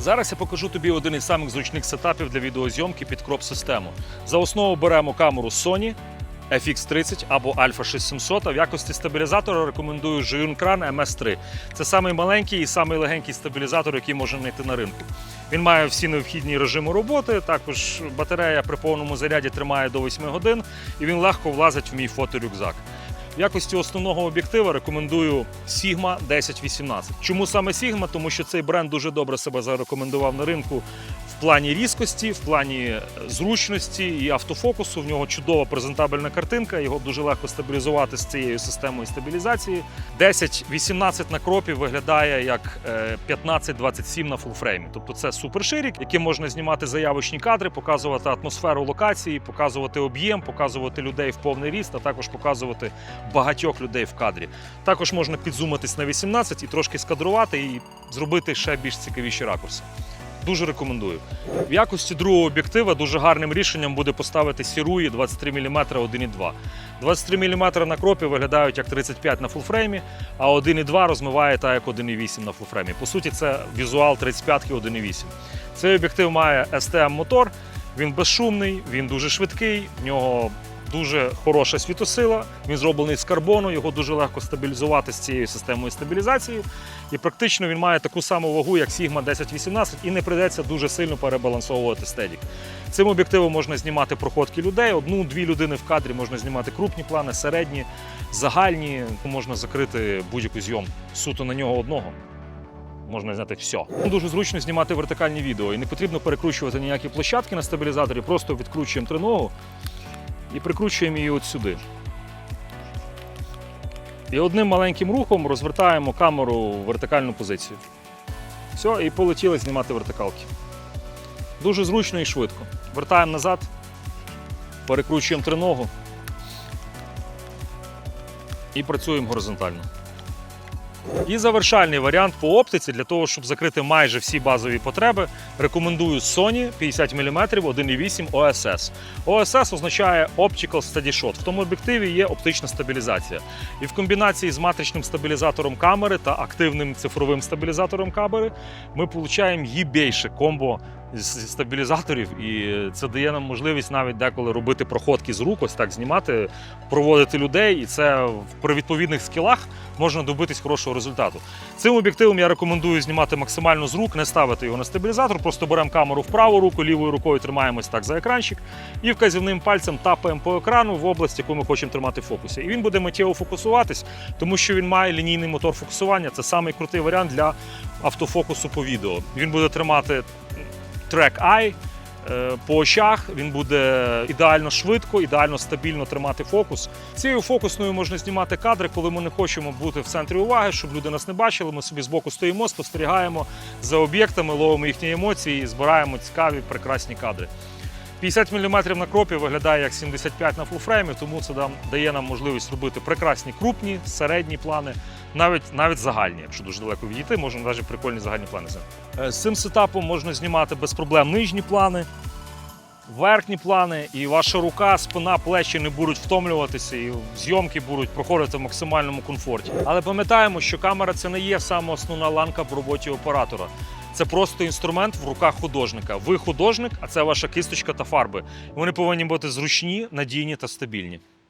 Зараз я покажу тобі один із самих зручних сетапів для відеозйомки під кроп-систему. За основу беремо камеру Sony FX30 або Alpha 6700, а в якості стабілізатора рекомендую Juyun MS3. Це самий маленький і самий легенький стабілізатор, який можна знайти на ринку. Він має всі необхідні режими роботи. Також батарея при повному заряді тримає до 8 годин, і він легко влазить в мій фоторюкзак. В якості основного об'єктива рекомендую Sigma 1018. Чому саме Sigma? Тому що цей бренд дуже добре себе зарекомендував на ринку в плані різкості, в плані е, зручності і автофокусу. В нього чудова презентабельна картинка. Його дуже легко стабілізувати з цією системою стабілізації. 10-18 на кропі виглядає як е, 15-27 на фулфреймі. Тобто це суперширік, яким можна знімати заявочні кадри, показувати атмосферу локації, показувати об'єм, показувати людей в повний ріст, а також показувати багатьох людей в кадрі. Також можна підзуматись на 18 і трошки скадрувати і зробити ще більш цікавіші ракурси. Дуже рекомендую. В якості другого об'єктива дуже гарним рішенням буде поставити Сіруї 23 мм 1.2. 23 мм на кропі виглядають як 35 на фулфреймі, а 1.2 розмиває та як 1.8 на фулфреймі. По суті, це візуал 35 1.8. Цей об'єктив має STM мотор, він безшумний, він дуже швидкий, в нього дуже хороша світосила. Він зроблений з карбону, його дуже легко стабілізувати з цією системою стабілізації. І практично він має таку саму вагу, як Sigma 1018, і не прийдеться дуже сильно перебалансовувати стедік. Цим об'єктивом можна знімати проходки людей. Одну-дві людини в кадрі можна знімати крупні плани, середні, загальні. Можна закрити будь-яку зйомку суто на нього одного. Можна зняти все. Дуже зручно знімати вертикальні відео і не потрібно перекручувати ніякі площадки на стабілізаторі, просто відкручуємо триногу і прикручуємо її от сюди. І одним маленьким рухом розвертаємо камеру в вертикальну позицію. Все, і полетіли знімати вертикалки. Дуже зручно і швидко. Вертаємо назад, перекручуємо триногу і працюємо горизонтально. І завершальний варіант по оптиці для того, щоб закрити майже всі базові потреби, рекомендую Sony 50 мм 1.8 OSS. OSS означає Optical Steady Shot. В тому об'єктиві є оптична стабілізація. І в комбінації з матричним стабілізатором камери та активним цифровим стабілізатором камери ми отримуємо їбейше комбо з стабілізаторів, і це дає нам можливість навіть деколи робити проходки з рук, ось так знімати, проводити людей, і це при відповідних скілах можна добитись хорошого результату. Цим об'єктивом я рекомендую знімати максимально з рук, не ставити його на стабілізатор, просто беремо камеру в праву руку, лівою рукою тримаємось так за екранчик і вказівним пальцем тапаємо по екрану в область, яку ми хочемо тримати в фокусі. І він буде миттєво фокусуватись, тому що він має лінійний мотор фокусування. Це самий крутий варіант для автофокусу по відео. Він буде тримати трек Eye е, по очах. Він буде ідеально швидко, ідеально стабільно тримати фокус. Цією фокусною можна знімати кадри, коли ми не хочемо бути в центрі уваги, щоб люди нас не бачили. Ми собі збоку стоїмо, спостерігаємо за об'єктами, ловимо їхні емоції і збираємо цікаві, прекрасні кадри. 50 мм на кропі виглядає як 75 на фулфреймі, тому це дає нам можливість робити прекрасні крупні, середні плани, навіть, навіть загальні. Якщо дуже далеко відійти, можна навіть прикольні загальні плани зняти. Е, З цим сетапом можна знімати без проблем нижні плани, верхні плани, і ваша рука, спина, плечі не будуть втомлюватися, і зйомки будуть проходити в максимальному комфорті. Але пам'ятаємо, що камера це не є саме основна ланка в роботі оператора. Це просто інструмент в руках художника. Ви художник, а це ваша кисточка та фарби. Вони повинні бути зручні, надійні та стабільні.